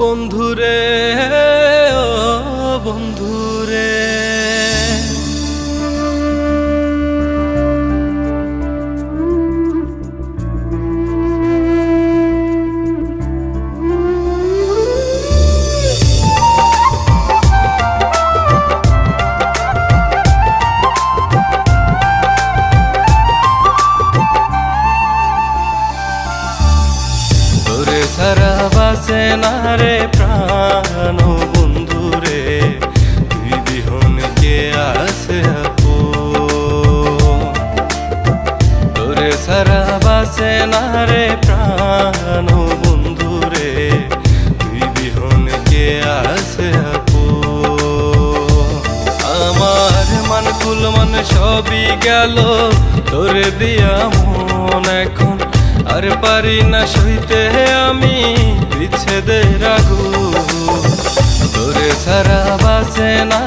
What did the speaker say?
বন্ধুরে ও বন্ধুরে। সারা বাসে না রে প্রাণ বন্ধুরে, তুই বিহন কে আপো? তোরে সারা বাসে না রে প্রাণ বন্ধুরে, তুই বিহন কে আপো? আমার মান কুল মান সবই গেল, তোরে দিয়া মন এখন আর পারি না সইতে। রাগু তোরে সারা বাসে না।